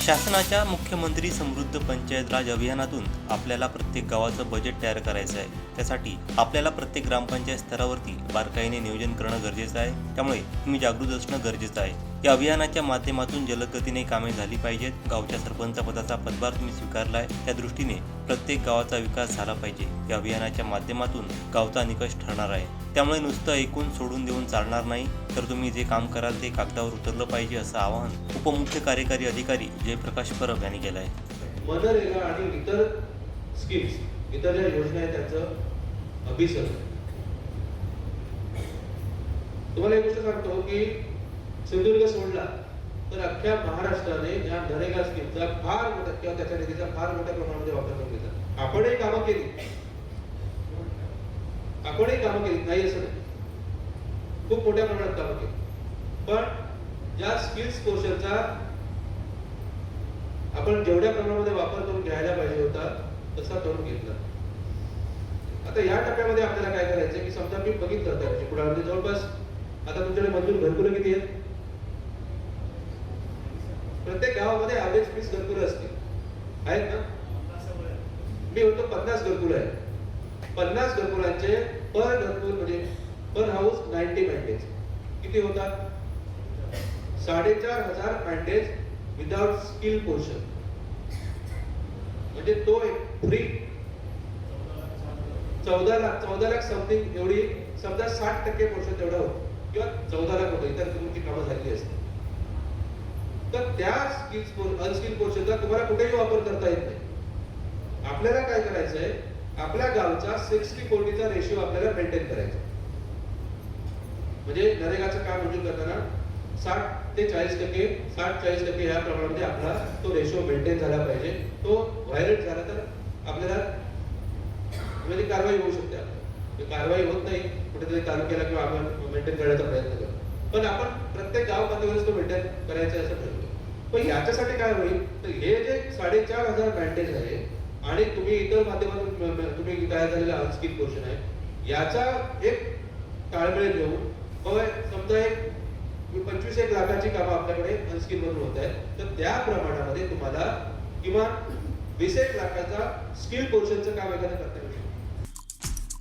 शासनाच्या मुख्यमंत्री समृद्ध पंचायत राज अभियानातून आपल्याला प्रत्येक गावाचं बजेट तयार करायचं आहे. त्यासाठी आपल्याला प्रत्येक ग्रामपंचायत स्तरावरती बारकाईने नियोजन करणं गरजेचं आहे. त्यामुळे तुम्ही जागृत असणं गरजेचं आहे. या अभियानाच्या माध्यमातून जलदगतीने कामे झाली पाहिजेत. गावच्या सरपंच पदाचा पदभार तुम्ही स्वीकारला आहे त्या दृष्टीने प्रत्येक गावाचा विकास झाला पाहिजे. या अभियानाच्या माध्यमातून गावचा निकष ठरणार आहे. त्यामुळे नुसतं ऐकून सोडून देऊन चालणार नाही. तर तुम्ही जे काम कराल ते कागदावर उतरलं पाहिजे असं आवाहन उपमुख्य कार्यकारी अधिकारी जयप्रकाश परब यांनी केलं आहे मनरेगा आणि इतर स्कीम्स इतर ज्या योजना आहेत त्याचं अभिसरण. तुम्हाला एक गोष्ट सांगतो की सिंधुदुर्ग सोडला तर अख्ख्या महाराष्ट्राने या नरेगा स्कीमचा फार मोठ्या किंवा त्याच्या निधीचा फार मोठ्या प्रमाणामध्ये वापर करून घेतला. आपणही कामं केली. आपणही कामं केली. नाही असं नाही. खूप मोठ्या प्रमाणात कामं केली. पण या स्किल्स पोर्शनचा आपण जेवढ्या प्रमाणामध्ये वापर करून घ्यायला पाहिजे होता तसा करून घेतला. आता या टप्प्यामध्ये आपल्याला काय करायचं की समजा मी बघितलं त्या म्हणजे चिपळामध्ये जवळपास आता तुमच्याकडे मजूर घरकुलं किती आहेत? प्रत्येक गावामध्ये ऍव्हरेज वीस घरकुलं असतील. आहेत ना? मी होतो पन्नास घरकुलं आहे पन्नास घरकुलांचे पर घरकुल म्हणजे पर हाऊस नाईन्टी मॅन्डेज किती होतात? साडेचार हजार मॅन्डेज विदाउट स्किल पोर्शन म्हणजे तो एक फ्री चौदा लाख चौदा लाख समथिंग एवढी समजा साठ टक्के पोर्शन तेवढा होतो. किंवा चौदा लाख होतं. इतर तुमची कामं झालेली असते तर त्या स्किल्स अनस्किल पोर्शनचा तुम्हाला कुठेही वापर करता येत नाही. आपल्याला काय करायचंय? आपल्या गावचा सिक्स्टी फोर्टीचा रेशिओ आपल्याला मेंटेन करायचा म्हणजे नरेगाचं काम मंजूर करताना साठ ते चाळीस टक्के साठ चाळीस टक्के ह्या प्रमाणामध्ये आपला तो रेशिओ मेंटेन झाला पाहिजे. तो व्हायलेट झाला तर आपल्याला म्हणजे कारवाई होऊ शकते. आपल्याला. कारवाई होत नाही. कुठेतरी तालुक्याला किंवा आपण मेंटेन करण्याचा प्रयत्न करतो. पण आपण प्रत्येक गाव पातळीवरच तो मेंटेन करायचं असं ठरवलं पण याच्यासाठी काय होईल? तर हे जे साडेचार हजार बँडेज आहे आणि तुम्ही इतर माध्यमातून तुम्ही तयार झालेला अनस्किल पोर्शन आहे याचा एक ताळमेळ घेऊन मग समजा एक पंचवीस एक लाखाची कामं आपल्याकडे अनस्किल मधून होत आहेत तर त्या प्रमाणामध्ये तुम्हाला किमान वीस एक लाखाचा स्किल पोर्शनचं काम एखादं करता